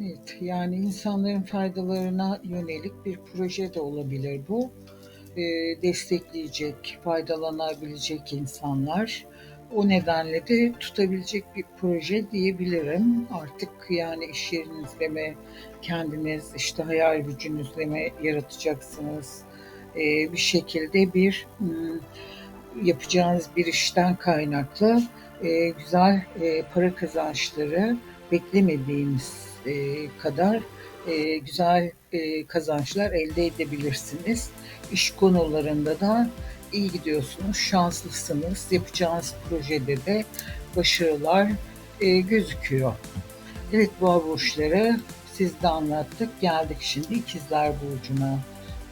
Evet, yani insanların faydalarına yönelik bir proje de olabilir bu. Eee, destekleyecek, faydalanabilecek insanlar. O nedenle de tutabilecek bir proje diyebilirim. Artık yani iş yerinizde mi, kendiniz işte hayal gücünüzle mi yaratacaksınız? Eee, bir şekilde bir ım, yapacağınız bir işten kaynaklı eee, güzel eee, para kazançları beklemediğiniz kadar eee, güzel eee, kazançlar elde edebilirsiniz. İş konularında da iyi gidiyorsunuz, şanslısınız. Yapacağınız projede de başarılar gözüküyor. Evet boğa burçları siz de anlattık. Geldik şimdi ikizler burcuna.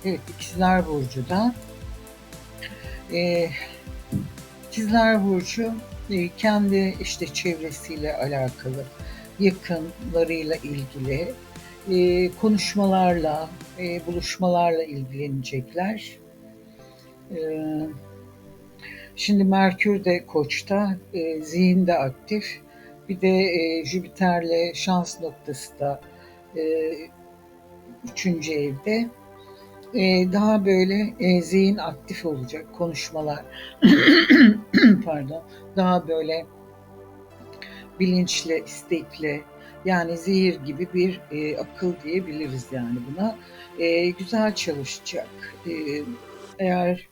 Evet ikizler burcu da İkizler Burcu e, kendi işte çevresiyle alakalı, yakınlarıyla ilgili e, konuşmalarla, e, buluşmalarla ilgilenecekler. E, şimdi Merkür de Koç'ta, e, zihin de aktif. Bir de e, Jüpiter'le şans noktası da e, üçüncü evde. E, daha böyle e, zihin aktif olacak konuşmalar. Pardon. Daha böyle bilinçli, istekli, yani zehir gibi bir e, akıl diyebiliriz yani buna. E, güzel çalışacak. E, eğer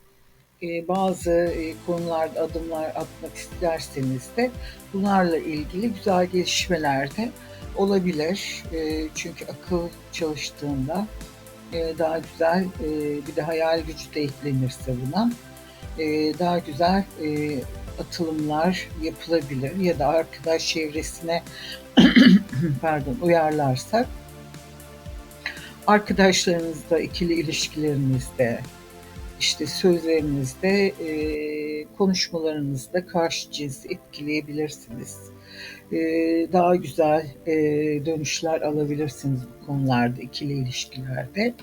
e, bazı e, konularda adımlar atmak isterseniz de bunlarla ilgili güzel gelişmeler de olabilir. E, çünkü akıl çalıştığında e, daha güzel e, bir de hayal gücü de eklenirse buna e, daha güzel e, atılımlar yapılabilir ya da arkadaş çevresine pardon uyarlarsak arkadaşlarınızda ikili ilişkilerinizde işte sözlerinizde konuşmalarınızda karşı cinsi etkileyebilirsiniz. E, daha güzel e, dönüşler alabilirsiniz bu konularda ikili ilişkilerde.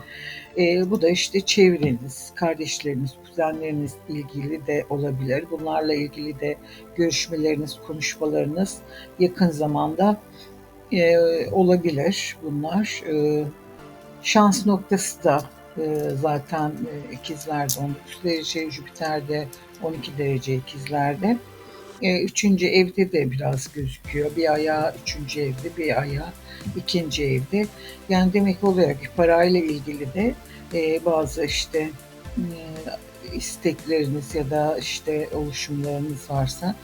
E, bu da işte çevreniz, kardeşleriniz, kuzenleriniz ilgili de olabilir. Bunlarla ilgili de görüşmeleriniz, konuşmalarınız yakın zamanda e, olabilir bunlar. E, şans noktası da e, zaten ikizlerde 19 derece, Jüpiter'de 12 derece ikizlerde. E, üçüncü evde de biraz gözüküyor. Bir ayağı üçüncü evde, bir ayağı ikinci evde. Yani demek oluyor ki parayla ilgili de e, bazı işte e, istekleriniz ya da işte oluşumlarınız varsa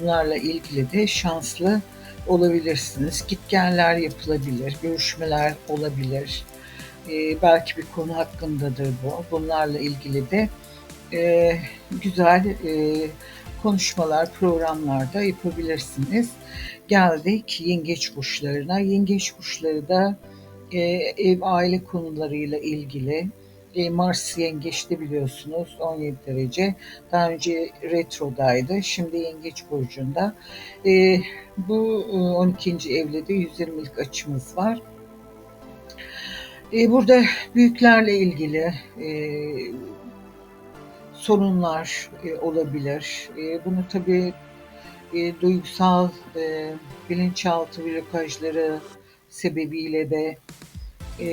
bunlarla ilgili de şanslı olabilirsiniz. Gitgenler yapılabilir, görüşmeler olabilir. E, belki bir konu hakkındadır bu. Bunlarla ilgili de e, güzel e, konuşmalar, programlarda yapabilirsiniz. Geldik yengeç burçlarına. Yengeç burçları da e, ev aile konularıyla ilgili e, Mars yengeçte biliyorsunuz 17 derece. Daha önce retrodaydı. Şimdi yengeç burcunda. E, bu 12. evde de 120'lik açımız var. E, burada büyüklerle ilgili e, sorunlar e, olabilir. E, bunu tabii e, duygusal e, bilinçaltı blokajları sebebiyle de e,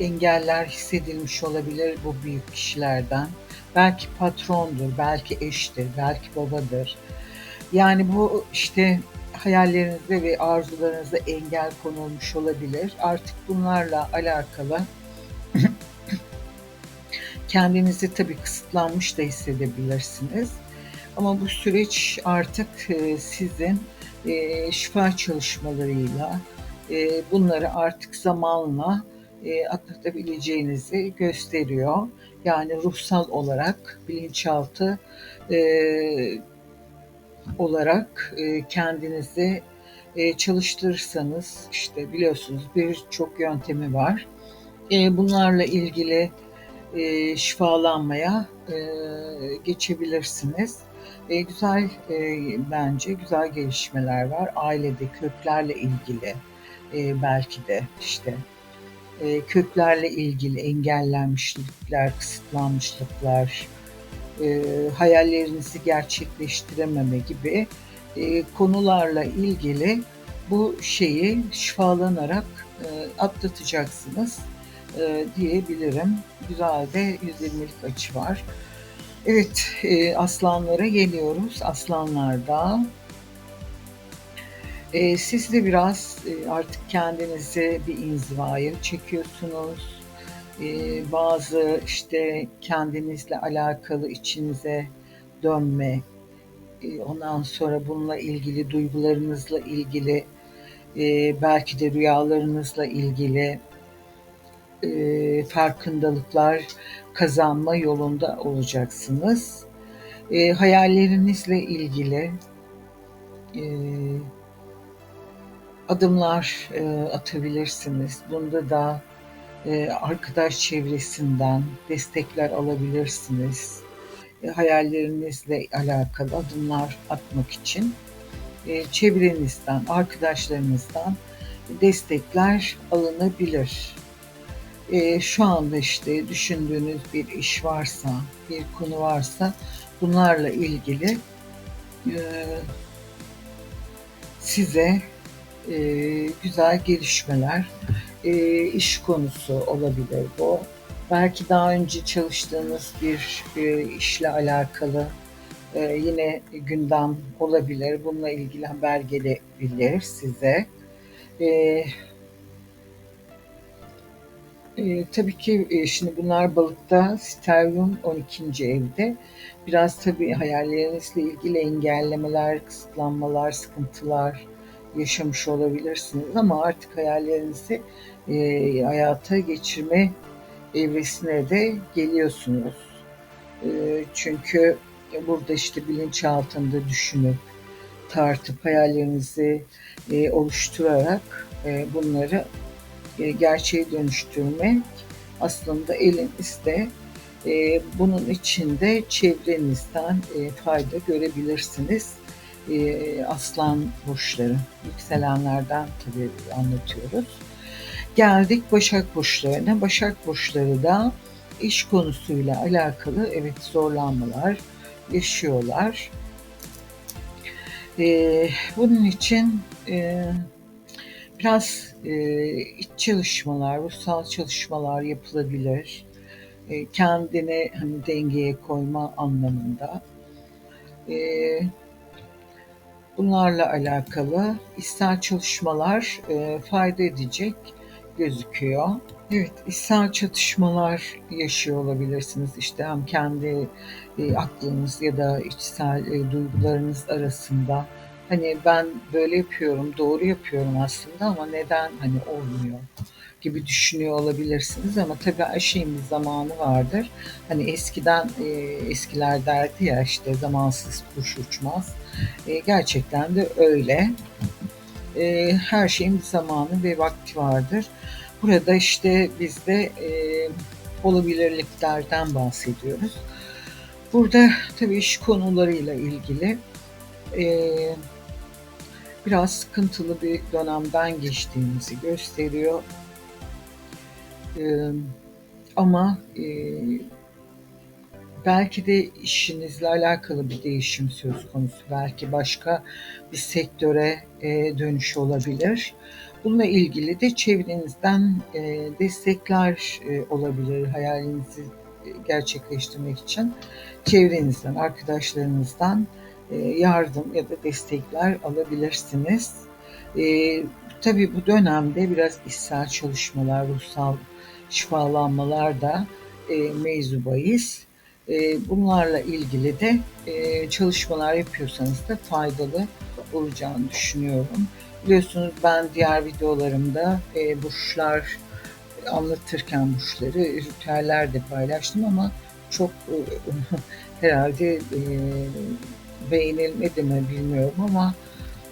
engeller hissedilmiş olabilir bu büyük kişilerden. Belki patrondur, belki eştir, belki babadır. Yani bu işte hayallerinizde ve arzularınızda engel konulmuş olabilir. Artık bunlarla alakalı kendinizi tabii kısıtlanmış da hissedebilirsiniz. Ama bu süreç artık e, sizin e, şifa çalışmalarıyla e, bunları artık zamanla atlatabileceğinizi gösteriyor. Yani ruhsal olarak bilinçaltı olarak kendinizi çalıştırırsanız işte biliyorsunuz birçok yöntemi var. Bunlarla ilgili şifalanmaya geçebilirsiniz. E, güzel e, bence güzel gelişmeler var. Ailede köklerle ilgili e, belki de işte e, köklerle ilgili engellenmişlikler, kısıtlanmışlıklar, e, hayallerinizi gerçekleştirememe gibi e, konularla ilgili bu şeyi şifalanarak e, atlatacaksınız e, diyebilirim. Güzel de 120'lik açı var. Evet, e, aslanlara geliyoruz. Aslanlarda e, siz de biraz e, artık kendinizi bir inzivaya çekiyorsunuz. E, bazı işte kendinizle alakalı içinize dönme, e, ondan sonra bununla ilgili duygularınızla ilgili, e, belki de rüyalarınızla ilgili e, farkındalıklar kazanma yolunda olacaksınız. E, hayallerinizle ilgili e, adımlar e, atabilirsiniz. Bunda da e, arkadaş çevresinden destekler alabilirsiniz. E, hayallerinizle alakalı adımlar atmak için e, çevrenizden, arkadaşlarınızdan destekler alınabilir. E, şu anda işte düşündüğünüz bir iş varsa, bir konu varsa bunlarla ilgili e, size e, güzel gelişmeler, e, iş konusu olabilir bu. Belki daha önce çalıştığınız bir e, işle alakalı e, yine gündem olabilir. Bununla ilgili haber gelebilir size. E, e, tabii ki e, şimdi bunlar balıkta Sterlium 12. evde. Biraz tabii hayallerinizle ilgili engellemeler, kısıtlanmalar, sıkıntılar yaşamış olabilirsiniz ama artık hayallerinizi e, hayata geçirme evresine de geliyorsunuz. E, çünkü burada işte bilinçaltında düşünüp tartıp hayallerinizi e, oluşturarak e, bunları gerçeğe dönüştürmek aslında elinizde. E, bunun içinde çevrenizden e, fayda görebilirsiniz. E, aslan burçları, yükselenlerden tabii anlatıyoruz. Geldik Başak burçlarına. Başak burçları da iş konusuyla alakalı evet zorlanmalar yaşıyorlar. Ee, bunun için e, biraz e, iç çalışmalar, ruhsal çalışmalar yapılabilir. E, kendini hani dengeye koyma anlamında. E, bunlarla alakalı içsel çalışmalar e, fayda edecek gözüküyor. Evet, içsel çatışmalar yaşıyor olabilirsiniz. İşte hem kendi e, aklınız ya da içsel e, duygularınız arasında. Hani ben böyle yapıyorum, doğru yapıyorum aslında ama neden hani olmuyor gibi düşünüyor olabilirsiniz ama tabii her şeyin bir zamanı vardır. Hani eskiden e, eskiler derdi ya işte zamansız kuş uçmaz. E, gerçekten de öyle. E, her şeyin bir zamanı ve vakti vardır. Burada işte biz de e, olabilirliklerden bahsediyoruz. Burada tabii iş konularıyla ilgili e, biraz sıkıntılı bir dönemden geçtiğimizi gösteriyor. E, ama e, belki de işinizle alakalı bir değişim söz konusu. Belki başka bir sektöre e, dönüş olabilir. Bununla ilgili de çevrenizden e, destekler e, olabilir hayalinizi gerçekleştirmek için. Çevrenizden, arkadaşlarınızdan e, yardım ya da destekler alabilirsiniz. E, tabii bu dönemde biraz içsel çalışmalar, ruhsal şifalanmalar da e, mevzu. E, bunlarla ilgili de e, çalışmalar yapıyorsanız da faydalı olacağını düşünüyorum. Biliyorsunuz ben diğer videolarımda e, burçlar anlatırken burçları ritüeller de paylaştım ama çok e, herhalde e, beğenilmedi mi bilmiyorum ama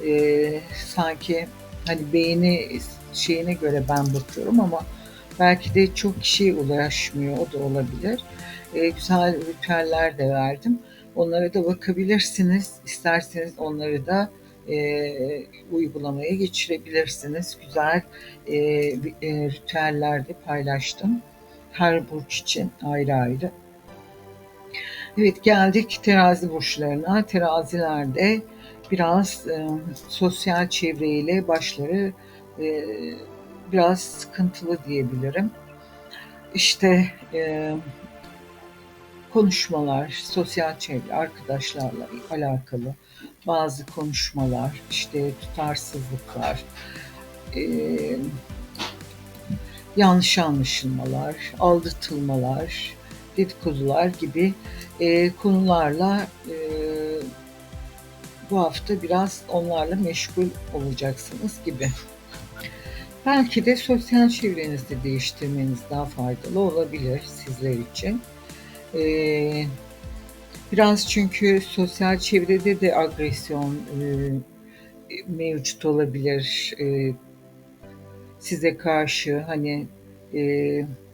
e, sanki hani beğeni şeyine göre ben bakıyorum ama belki de çok kişi ulaşmıyor o da olabilir. E, güzel ritüeller de verdim. Onlara da bakabilirsiniz. İsterseniz onları da e, uygulamaya geçirebilirsiniz. Güzel e, e, ritüeller de paylaştım. Her burç için ayrı ayrı. Evet geldik terazi burçlarına. Terazilerde biraz e, sosyal çevreyle başları e, biraz sıkıntılı diyebilirim. İşte e, konuşmalar, sosyal çevre, arkadaşlarla alakalı bazı konuşmalar, işte tutarsızlıklar, e, yanlış anlaşılmalar, aldatılmalar, dedikodular gibi e, konularla e, bu hafta biraz onlarla meşgul olacaksınız gibi. Belki de sosyal çevrenizi değiştirmeniz daha faydalı olabilir sizler için. Ee, biraz çünkü sosyal çevrede de agresyon e, mevcut olabilir. E, size karşı hani e,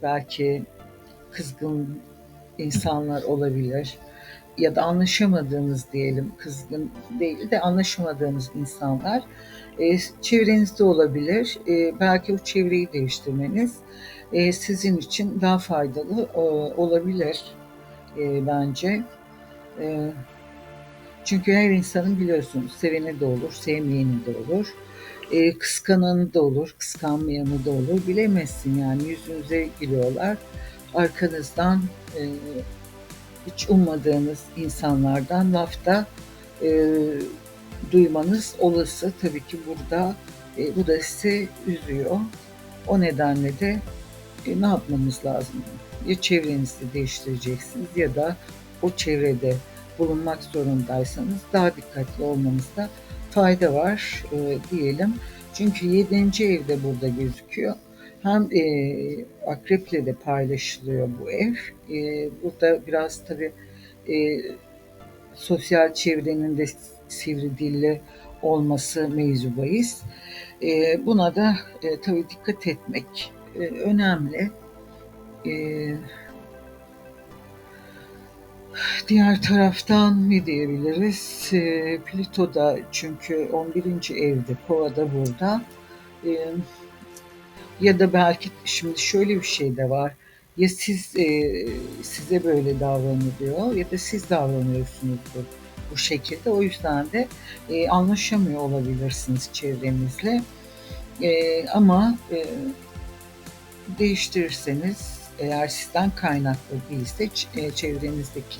belki kızgın insanlar olabilir ya da anlaşamadığınız diyelim kızgın değil de anlaşamadığınız insanlar e, çevrenizde olabilir. E, belki o çevreyi değiştirmeniz e, sizin için daha faydalı e, olabilir e, bence. E, çünkü her insanın biliyorsunuz seveni de olur, sevmeyeni de olur. E, kıskananı da olur, kıskanmayanı da olur. Bilemezsin yani yüzünüze giriyorlar. Arkanızdan e, hiç ummadığınız insanlardan lafta e, duymanız olası. Tabii ki burada e, bu da sizi üzüyor. O nedenle de e, ne yapmamız lazım? Ya çevrenizi değiştireceksiniz ya da o çevrede bulunmak zorundaysanız daha dikkatli olmanızda fayda var e, diyelim. Çünkü yedinci evde burada gözüküyor. Hem e, akreple de paylaşılıyor bu ev. E, burada biraz tabii e, sosyal çevrenin de sivri dilli olması mevzu bahis. E, buna da e, tabii dikkat etmek e, önemli. E, diğer taraftan ne diyebiliriz? E, Plüto da çünkü 11. evde, Kova'da burada. E, ya da belki şimdi şöyle bir şey de var. Ya siz e, size böyle davranılıyor ya da siz davranıyorsunuzdur bu şekilde. O yüzden de e, anlaşamıyor olabilirsiniz çevrenizle. E, ama e, değiştirirseniz eğer sizden kaynaklı değilse e, çevrenizdeki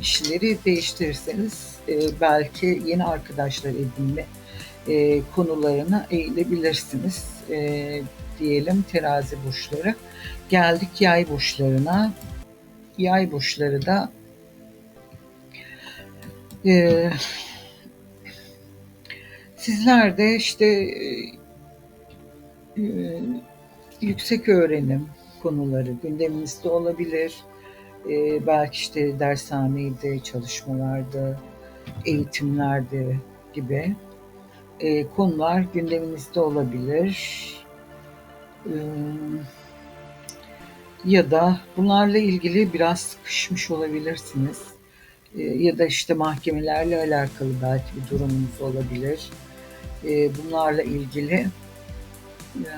kişileri değiştirirseniz e, belki yeni arkadaşlar edinme e, konularına eğilebilirsiniz e, diyelim terazi burçları. Geldik yay burçlarına. Yay burçları da e, sizler de işte e, yüksek öğrenim konuları gündeminizde olabilir. E, belki işte dershaneydi, çalışmalarda, eğitimlerde gibi e, konular gündeminizde olabilir. E, ya da bunlarla ilgili biraz sıkışmış olabilirsiniz. E, ya da işte mahkemelerle alakalı belki bir durumunuz olabilir. E, bunlarla ilgili e,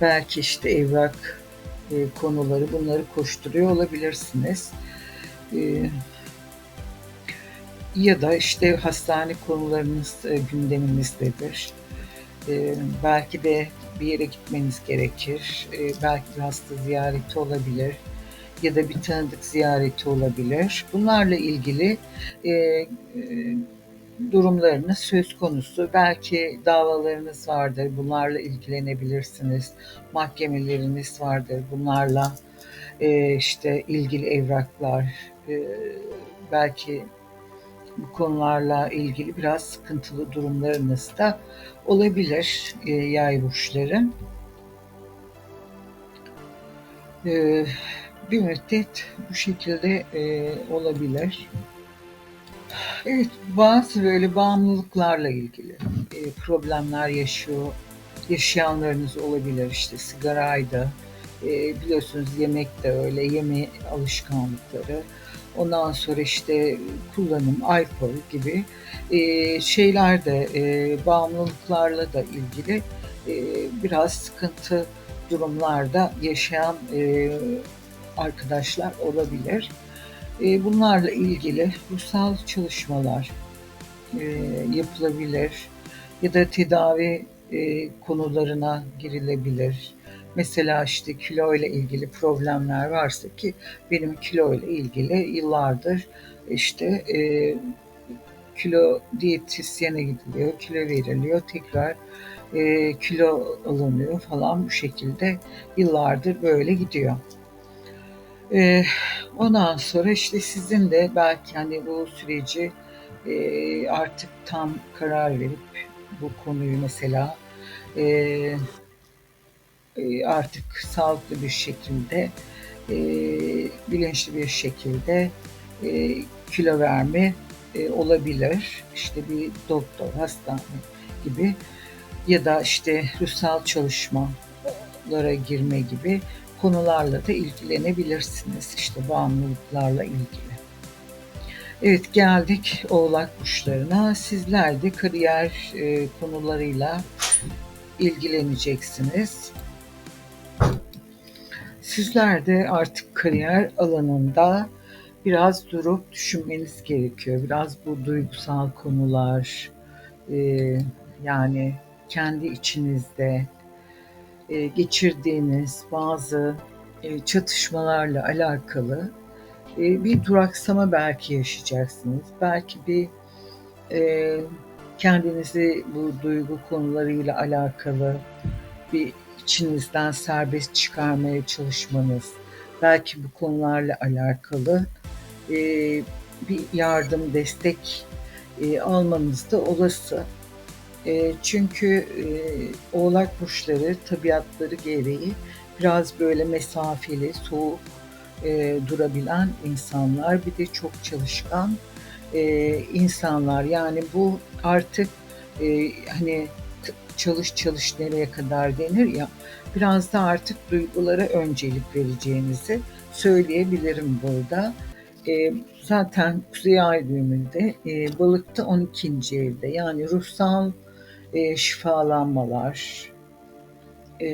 belki işte evrak e, konuları bunları koşturuyor olabilirsiniz. Ya da işte hastane konularınız e, gündeminizdedir. E, belki de bir yere gitmeniz gerekir. E, belki bir hasta ziyareti olabilir ya da bir tanıdık ziyareti olabilir. Bunlarla ilgili e, e, durumlarınız söz konusu. Belki davalarınız vardır, bunlarla ilgilenebilirsiniz. Mahkemeleriniz vardır, bunlarla e, işte ilgili evraklar, e, belki bu konularla ilgili biraz sıkıntılı durumlarınız da olabilir e, yay burçları. E, bir müddet bu şekilde e, olabilir. Evet, bazı böyle bağımlılıklarla ilgili e, problemler yaşıyor, yaşayanlarınız olabilir. İşte sigaraydı, e, biliyorsunuz yemek de öyle, yeme alışkanlıkları. Ondan sonra işte kullanım, alkol gibi e, şeyler de e, bağımlılıklarla da ilgili e, biraz sıkıntı durumlarda yaşayan e, arkadaşlar olabilir. E, bunlarla ilgili ruhsal çalışmalar e, yapılabilir ya da tedavi e, konularına girilebilir. Mesela işte kilo ile ilgili problemler varsa ki benim kilo ile ilgili yıllardır işte e, kilo diyetisyene gidiliyor, kilo veriliyor, tekrar e, kilo alınıyor falan bu şekilde yıllardır böyle gidiyor. E, ondan sonra işte sizin de belki hani bu süreci e, artık tam karar verip bu konuyu mesela e, e, artık sağlıklı bir şekilde e, bilinçli bir şekilde e, kilo verme olabilir. İşte bir doktor, hastane gibi ya da işte ruhsal çalışmalara girme gibi konularla da ilgilenebilirsiniz. İşte bağımlılıklarla ilgili. Evet geldik oğlak burçlarına. Sizler de kariyer e, konularıyla ilgileneceksiniz. Sizler de artık kariyer alanında biraz durup düşünmeniz gerekiyor. Biraz bu duygusal konular, e, yani kendi içinizde e, geçirdiğiniz bazı e, çatışmalarla alakalı e, bir duraksama belki yaşayacaksınız. Belki bir e, kendinizi bu duygu konularıyla alakalı bir içinizden serbest çıkarmaya çalışmanız, belki bu konularla alakalı e, bir yardım, destek e, almanız da olası. E, çünkü e, oğlak burçları tabiatları gereği biraz böyle mesafeli, soğuk e, durabilen insanlar, bir de çok çalışkan e, insanlar. Yani bu artık e, hani çalış çalış nereye kadar denir ya biraz da artık duygulara öncelik vereceğinizi söyleyebilirim burada. E, zaten Kuzey Ay düğümünde e, balıkta 12. evde yani ruhsal e, şifalanmalar, e,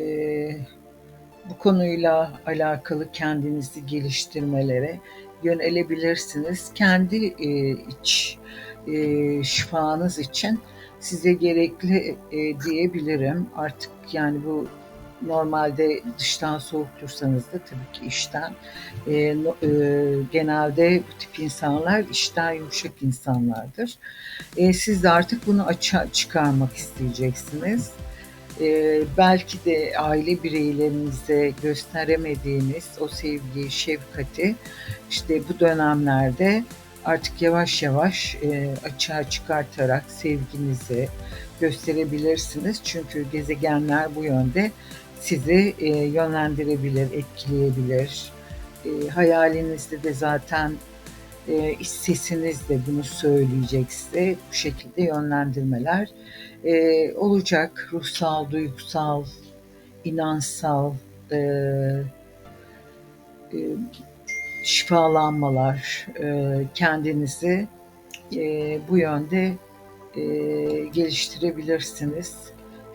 bu konuyla alakalı kendinizi geliştirmelere yönelebilirsiniz. Kendi e, iç e, şifanız için size gerekli e, diyebilirim. Artık yani bu normalde dıştan soğuk dursanız da tabii ki işten e, e, genelde bu tip insanlar işten yumuşak insanlardır. E, siz de artık bunu açığa çıkarmak isteyeceksiniz. E, belki de aile bireylerinize gösteremediğiniz o sevgiyi, şefkati işte bu dönemlerde artık yavaş yavaş e, açığa çıkartarak sevginizi gösterebilirsiniz. Çünkü gezegenler bu yönde sizi e, yönlendirebilir, etkileyebilir. E, hayalinizde de zaten e, iç sesiniz de bunu söyleyecek size. Bu şekilde yönlendirmeler e, olacak. Ruhsal, duygusal, inançsal, e, e, şifalanmalar, e, kendinizi e, bu yönde e, geliştirebilirsiniz.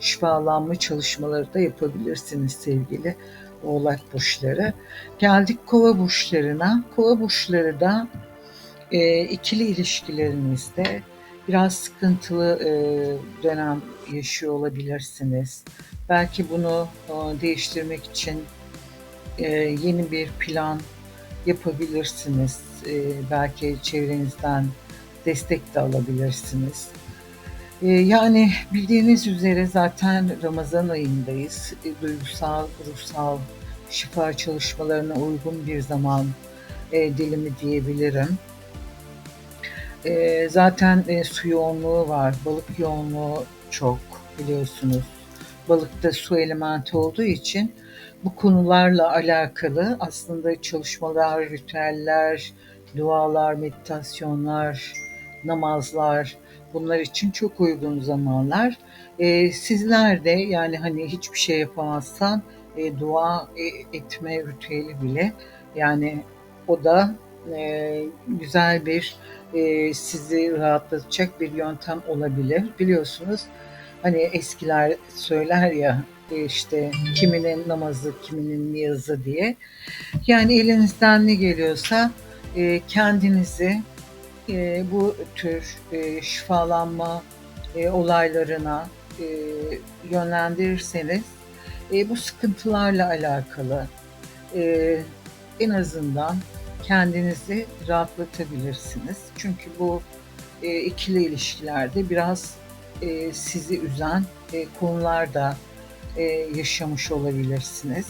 Şifalanma çalışmaları da yapabilirsiniz sevgili oğlak burçları. Geldik kova burçlarına. Kova burçları da e, ikili ilişkilerinizde biraz sıkıntılı e, dönem yaşıyor olabilirsiniz. Belki bunu e, değiştirmek için e, yeni bir plan yapabilirsiniz. E, belki çevrenizden destek de alabilirsiniz. E, yani bildiğiniz üzere zaten Ramazan ayındayız. E, duygusal, ruhsal şifa çalışmalarına uygun bir zaman e, dilimi diyebilirim. E, zaten e, su yoğunluğu var, balık yoğunluğu çok biliyorsunuz. Balıkta su elementi olduğu için bu konularla alakalı aslında çalışmalar, ritüeller, dualar, meditasyonlar, namazlar bunlar için çok uygun zamanlar. E, sizler de yani hani hiçbir şey yapamazsan e, dua e, etme ritüeli bile yani o da e, güzel bir e, sizi rahatlatacak bir yöntem olabilir. Biliyorsunuz hani eskiler söyler ya işte kiminin namazı, kiminin niyazı diye. Yani elinizden ne geliyorsa e, kendinizi eee, bu tür, eee, şifalanma, eee, olaylarına, eee, yönlendirirseniz, eee, bu sıkıntılarla alakalı, eee, en azından kendinizi rahatlatabilirsiniz. Çünkü bu, eee, ikili ilişkilerde biraz, eee, sizi üzen, eee, konular da, eee, yaşamış olabilirsiniz.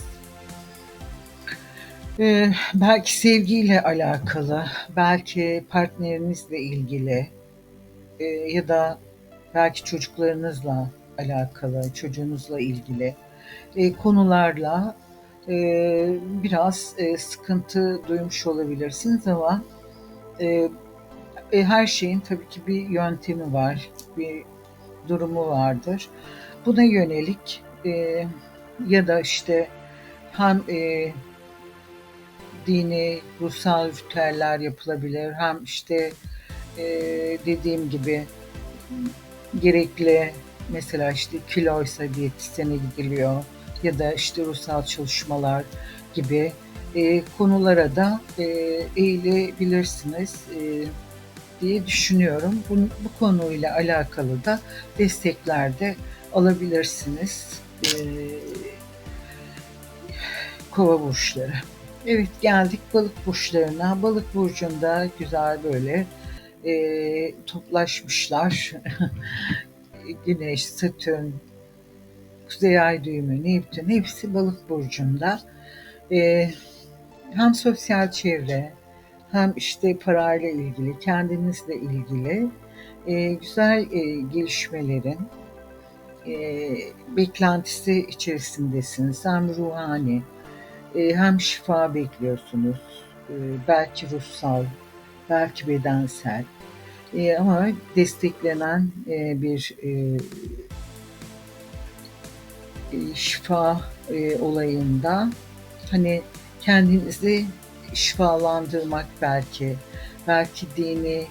Eee, belki sevgiyle alakalı, belki partnerinizle ilgili, eee, ya da belki çocuklarınızla alakalı, çocuğunuzla ilgili, eee, konularla, eee, biraz, eee, sıkıntı duymuş olabilirsiniz ama, eee, e, her şeyin tabii ki bir yöntemi var, bir durumu vardır. Buna yönelik, eee, ya da, işte, hem, eee dini, ruhsal ritüeller yapılabilir hem, işte, eee, dediğim gibi gerekli mesela, işte, kiloysa diyetisyene gidiliyor ya da, işte, ruhsal çalışmalar gibi, eee, konulara da, eee, eğilebilirsiniz, eee, diye düşünüyorum. Bun bu konuyla alakalı da destekler de alabilirsiniz, eee Kova burçları. Evet, geldik balık burçlarına. Balık burcunda güzel böyle, eee, toplaşmışlar. Güneş, Satürn, Kuzey Ay düğümü, Neptün hepsi Balık burcunda. Eee, hem sosyal çevre hem, işte, parayla ilgili, kendinizle ilgili, eee, güzel, eee, gelişmelerin, eee, beklentisi içerisindesiniz. Hem ruhani, eee, hem şifa bekliyorsunuz. Eee, belki ruhsal, belki bedensel, eee, ama desteklenen, eee, bir, eee eee, şifa, eee, olayında, hani, kendinizi şifalandırmak belki, belki dini,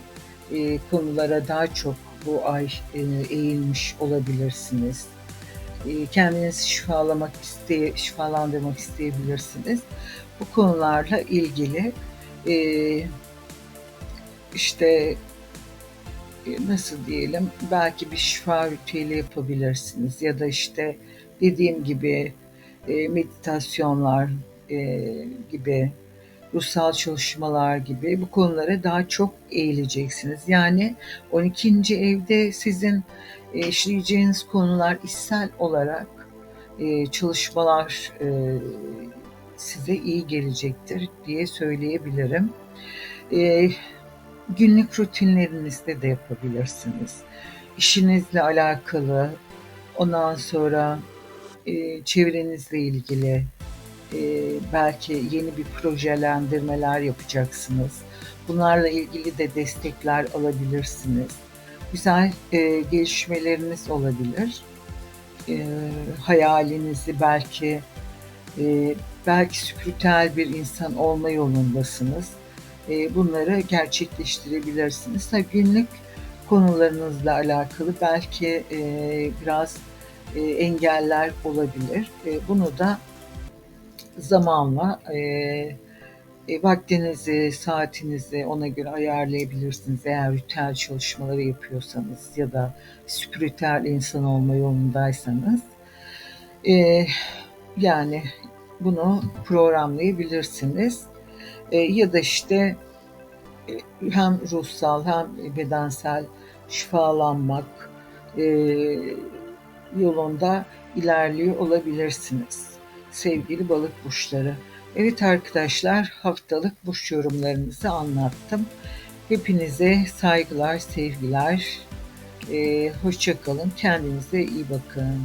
eee, konulara daha çok bu ay, eee, eğilmiş olabilirsiniz. Eee, kendinizi şifalamak isteye şifalandırmak isteyebilirsiniz. Bu konularla ilgili, eee, işte, nasıl diyelim, belki bir şifa ritüeli yapabilirsiniz ya da, işte, dediğim gibi, meditasyonlar, gibi, ruhsal çalışmalar gibi bu konulara daha çok eğileceksiniz. Yani 12'nci evde sizin, eee, işleyeceğiniz konular içsel olarak, eee, çalışmalar, eee, size iyi gelecektir diye söyleyebilirim. Günlük rutinlerinizde de yapabilirsiniz. İşinizle alakalı, ondan sonra, çevrenizle ilgili, eee, belki yeni bir projelendirmeler yapacaksınız. Bunlarla ilgili de destekler alabilirsiniz. Güzel, eee, gelişmeleriniz olabilir. Eee, hayalinizi belki, eee, belki spiritüel bir insan olma yolundasınız. Eee, bunları gerçekleştirebilirsiniz. Tabii günlük konularınızla alakalı belki, eee, biraz, eee, engeller olabilir. Eee, bunu da zamanla, eee, vaktinizi, saatinizi ona göre ayarlayabilirsiniz eğer ritüel çalışmaları yapıyorsanız ya da spiritüel insan olma yolundaysanız. Eee, yani bunu programlayabilirsiniz. Eee, ya da, işte, hem ruhsal hem bedensel şifalanmak, eee, yolunda ilerliyor olabilirsiniz sevgili balık burçları. Evet arkadaşlar, haftalık burç yorumlarınızı anlattım. Hepinize saygılar, sevgiler. Eee, hoşça kalın, kendinize iyi bakın.